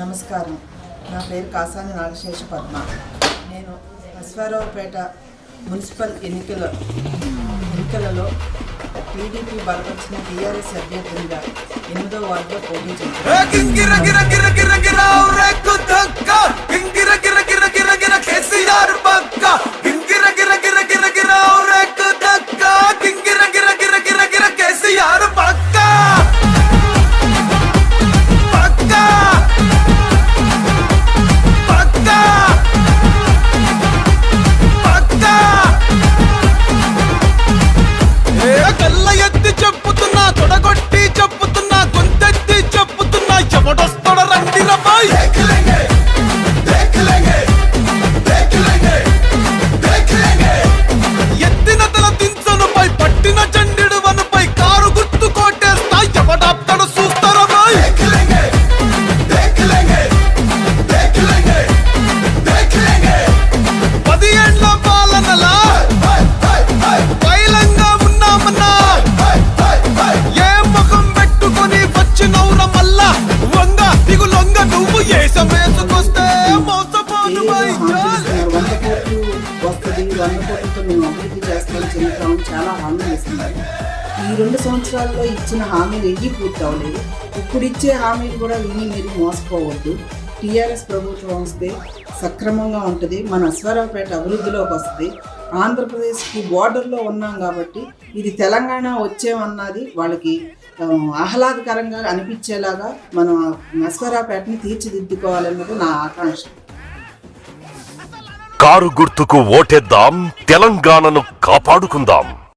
నమస్కారం. నా పేరు కాసాని నాగశేష పద్మ. నేను అశ్వారావుపేట మున్సిపల్ ఎన్నికల ఎన్నికలలో టీడీపీ బలపరిచిన టీఆర్ఎస్ అభ్యర్థిగా ఎనిమిదో వార్డులో పోటీ చేశాను హామీలు వంద కోట్లతో మేము అభివృద్ధి చేస్తామని చెందుతామని చాలా హామీలు ఇస్తున్నారు. ఈ రెండు సంవత్సరాల్లో ఇచ్చిన హామీలు ఏవి పూర్తి అవ్వలేదు. ఇప్పుడు ఇచ్చే హామీలు కూడా విని మీరు మోసపోవద్దు. టీఆర్ఎస్ ప్రభుత్వం వస్తే సక్రమంగా ఉంటుంది. మన అశ్వరావుపేట అభివృద్ధిలోకి వస్తుంది ఆంధ్రప్రదేశ్కి బార్డర్లో ఉన్నాం కాబట్టి ఇది తెలంగాణ వచ్చేమన్నది వాళ్ళకి ఆహ్లాదకరంగా అనిపించేలాగా మనం అశ్వరావుపేటని తీర్చిదిద్దుకోవాలన్నది నా ఆకాంక్ష. కారు గుర్తుకు ఓటేద్దాం తెలంగాణను కాపాడుకుందాం.